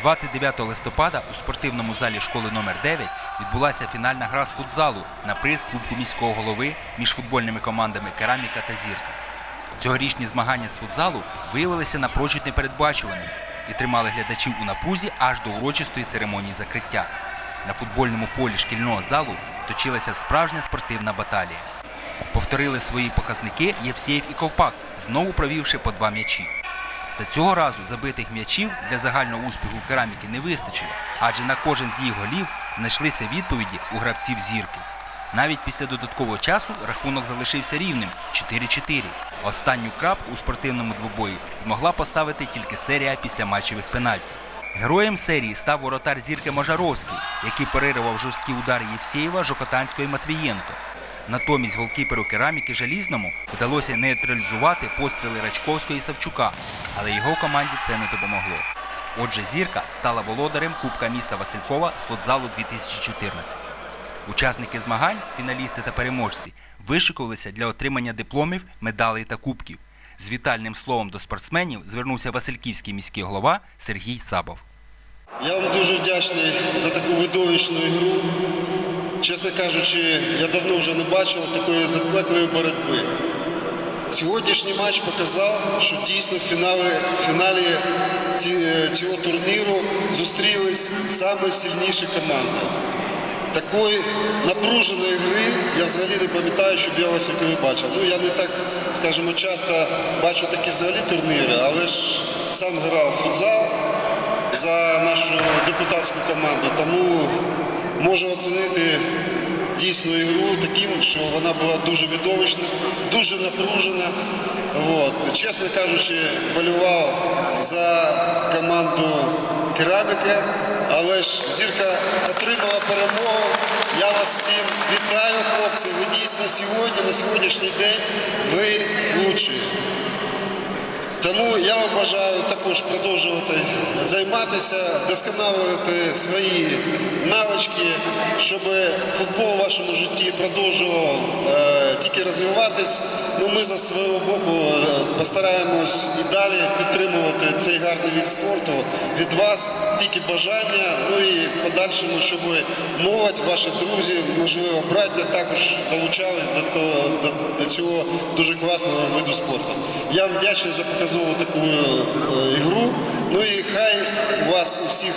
29 листопада у спортивному залі школи номер 9 відбулася фінальна гра з футзалу на приз Кубку міського голови між футбольними командами Кераміка та Зірка. Цьогорічні змагання з футзалу виявилися напрочуд непередбачуваними і тримали глядачів у напрузі аж до урочистої церемонії закриття. На футбольному полі шкільного залу точилася справжня спортивна баталія. Повторили свої показники Євсеєв і Ковпак, знову провівши по два м'ячі. Та цього разу забитих м'ячів для загального успіху кераміки не вистачило, адже на кожен з їх голів знайшлися відповіді у гравців зірки. Навіть після додаткового часу рахунок залишився рівним 4-4. Останню крапку у спортивному двобої змогла поставити тільки серія після матчевих пенальтів. Героєм серії став воротар зірки Можаровський, який перервав жорсткі удари Євсеєва, Жокотанського і Матвієнко. Натомість голкіперу кераміки Желізному вдалося нейтралізувати постріли Рачковського і Савчука, але його команді це не допомогло. Отже, зірка стала володарем Кубка міста Василькова з футзалу 2014. Учасники змагань, фіналісти та переможці, вишикувалися для отримання дипломів, медалей та кубків. З вітальним словом до спортсменів звернувся Васильківський міський голова Сергій Сабов. Я вам дуже вдячний за таку видовищну ігру. Чесно кажучи, я давно вже не бачив такої запеклої боротьби. Сьогоднішній матч показав, що дійсно в фіналі, в фіналі ці- цього турніру зустрілись саме сильніші команди. Такої напруженої гри я взагалі не пам'ятаю, щоб я ось якої бачив. Ну я не так, скажімо, часто бачу такі взагалі турніри, але ж сам грав в футзал за нашу депутатську команду, тому можу оцінити дійсну ігру таким, що вона була дуже відовищна, дуже напружена. От. Чесно кажучи, болював за команду кераміки, але ж зірка отримала перемогу. Я вас цим вітаю, хлопці. Ви дійсно сьогодні, на сьогоднішній день, ви лучші. Тому я вам бажаю також продовжувати займатися, вдосконалювати свої навички, щоб футбол в вашому житті продовжував е, тільки розвиватись. Ну, ми за свого боку е, постараємось і далі підтримувати цей гарний від спорту. Від вас тільки бажання, ну і в подальшому, щоб молодь, ваші друзі, можливо, браття також долучались до, цього дуже класного виду спорту. Я вам вдячний за показову таку е, ігру. Ну і хай у вас у всіх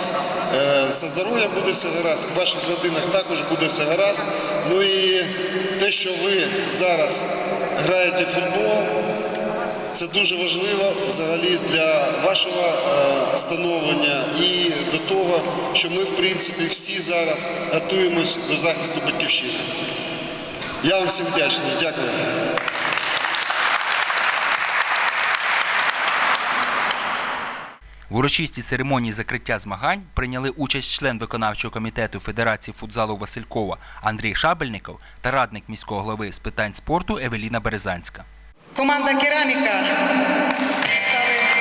е, со здоров'ям буде все гаразд, в ваших родинах також буде все гаразд. Ну і те, що ви зараз граєте в футбол, це дуже важливо взагалі для вашого е, становлення і до того, що ми, в принципі, всі зараз готуємось до захисту батьківщини. Я вам всім вдячний. Дякую. В урочистій церемонії закриття змагань прийняли участь член виконавчого комітету Федерації футзалу Василькова Андрій Шабельников та радник міського голови з питань спорту Евеліна Березанська. Команда Кераміка стали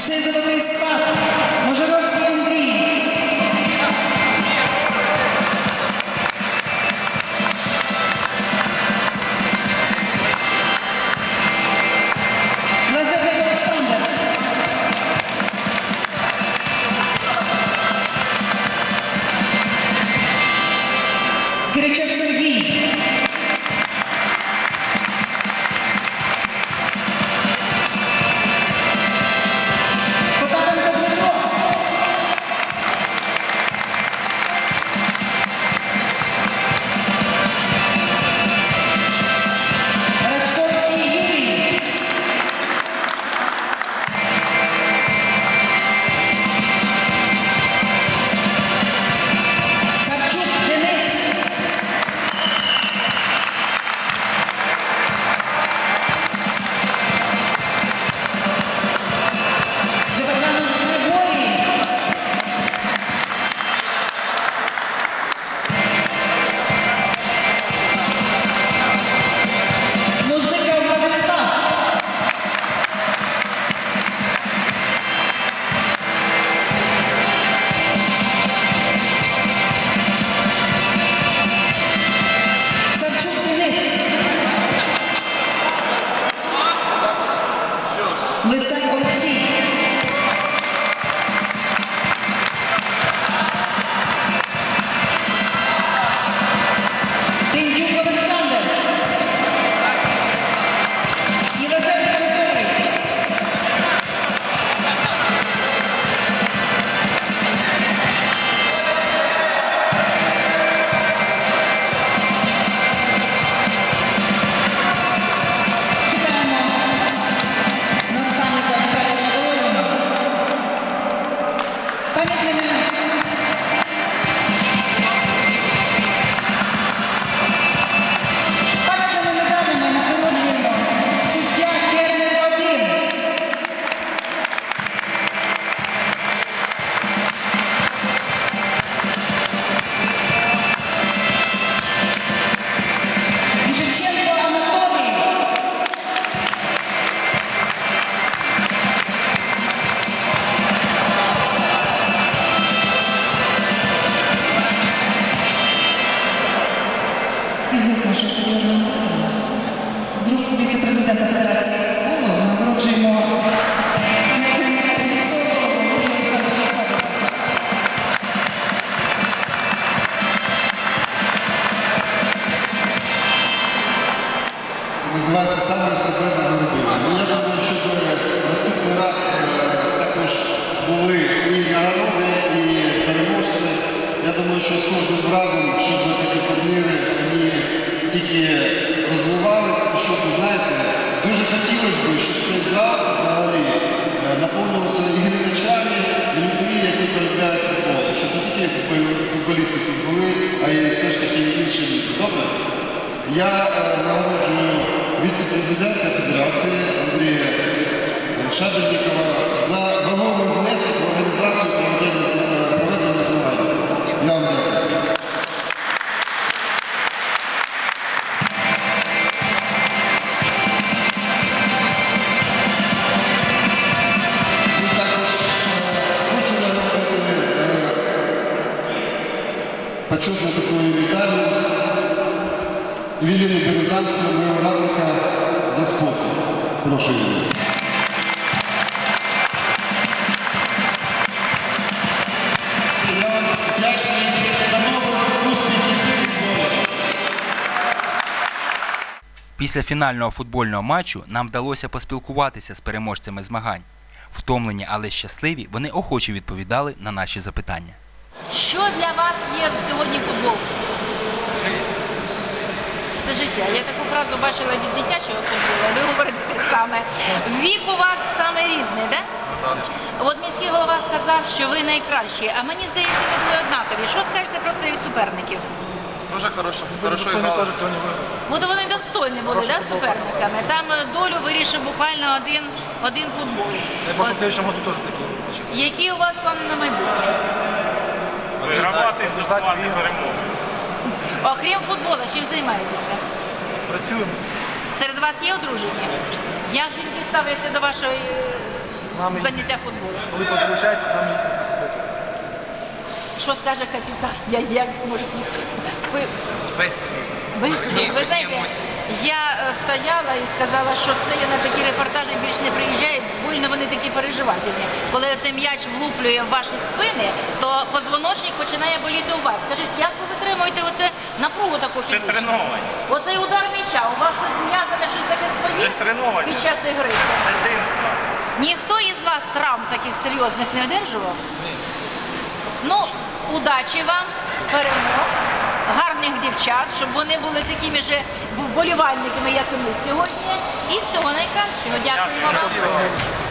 І цей золотий спад. Можоровський не тільки футбол- футболісти тут були, а й все ж таки інші люди. Добре? Я е, нагороджую віце-президента Федерації Андрія Шабельникова за е, почетну таку Віталію Віліну Березанську, радника за спокій. Прошу футболу. Після фінального футбольного матчу нам вдалося поспілкуватися з переможцями змагань. Втомлені, але щасливі, вони охоче відповідали на наші запитання. Що для вас є сьогодні футбол? Це життя. Я таку фразу бачила від дитячого футболу, ви говорите те саме. Вік у вас саме різний, так? От міський голова сказав, що ви найкращі, а мені здається, ви були однакові. Що скажете про своїх суперників? Дуже хорошо, хорошо грали. От вони достойні були да, суперниками. Там е, долю вирішив буквально один, один футбол. Я бачу, От. в следующем году тоже такие. Які у вас плани на майбутнє? Вигравати і здобувати перемогу. Окрім футболу, чим займаєтеся? Працюємо. Серед вас є одружені? Як жінки ставляться до вашого е, З нами заняття футболом? коли получається, з нами їздять на футбол. Що скаже капітан? Я як можу ви Без без слів. Ви знаєте, я стояла і сказала, що все я на такі репортажі більш не приїжджаю, больно вони такі переживательні. Коли цей м'яч влуплює в ваші спини, то позвоночник починає боліти у вас. Скажіть, як ви витримуєте оце напругу таку Це фізичну? треновані. Оцей удар м'яча, у вас щось з м'язами щось таке своє Це під час ігри. Дитинство. Ніхто із вас травм таких серйозних не одержував? Ну, удачі вам, перемог, гарних дівчат, щоб вони були такими ж вболівальниками, як і ми сьогодні. І всього найкращого. Дякуємо вам.